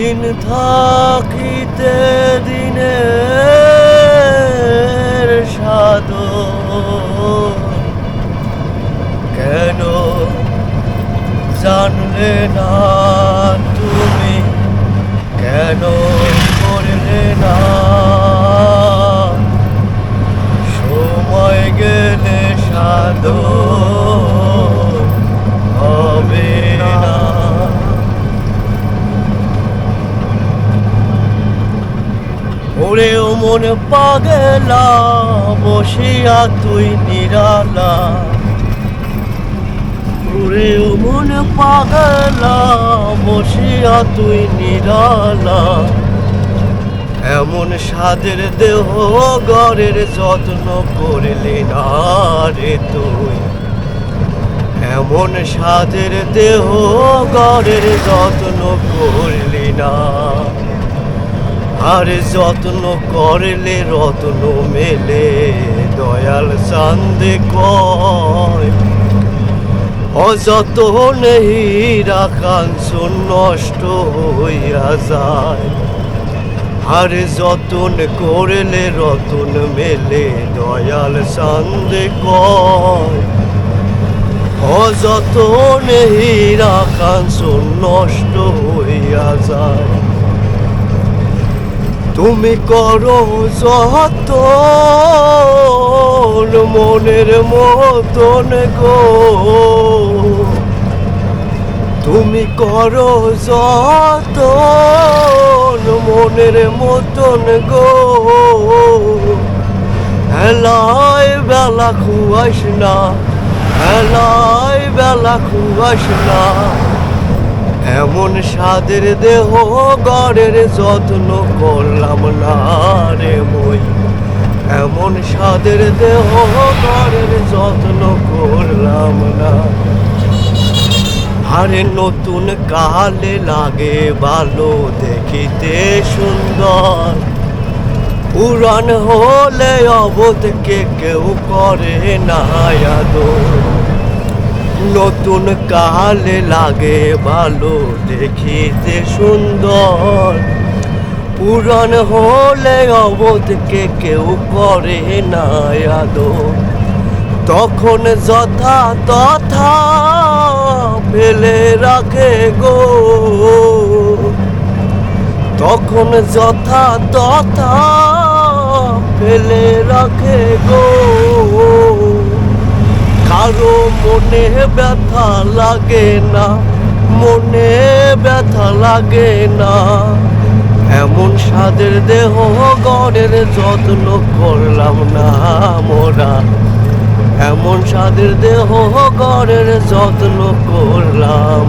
দিন থাকিতে দিনের সাধু। কেন জানলে না তুমি? কেন করলে না ওরে ও মন পাগলা বসিয়া তুই নিরালা। ওরে ও মন পাগলা বসিয়া তুই নিরালা। এমন সাদের দেহ গড়ের যত্ন করলি না রে তুই। এমন সাদের দেহ গড়ের যত্ন করলি না। আর যত্ন করলে রত্ন মেলে, দয়াল চান্দে কয়। অযতন হীরা কাঞ্চন নষ্ট হইয়া যায়। আর যতন করলে রতন মেলে, দয়াল চান্দে কয়। অযতন হীরা কাঞ্চন নষ্ট হইয়া যায়। তুমি করো যত মনের মতন গো। তুমি করো যত মনের মতন গো। হেলায় বেলা খুয়াস না, হেলায় বেলা খুয়াস না। এমন সাদের দেহ গড়ের যত্ন করলাম না রে মই। এমন সাদের দেহ গড়ের যত্ন করলাম না। আরে নতুন কালে লাগে ভালো, দেখিতে সুন্দর। পুরান হলে অবোধকে কেউ করে না আদর। নতুন কালে লাগে ভালো দেখিতে সুন্দর। পুরান হলে অবধকে কেউ করে না আদর। তখন যথা তথা ফেলে রাখে গো। তখন যথা তথা ফেলে রাখে গো কারও মনে ব্যথা লাগে না, মনে ব্যথা লাগে না। এমন সাদের দেহ গড়ের যত্ন করলাম না মোরা। এমন সাদের দেহ গড়ের যত্ন করলাম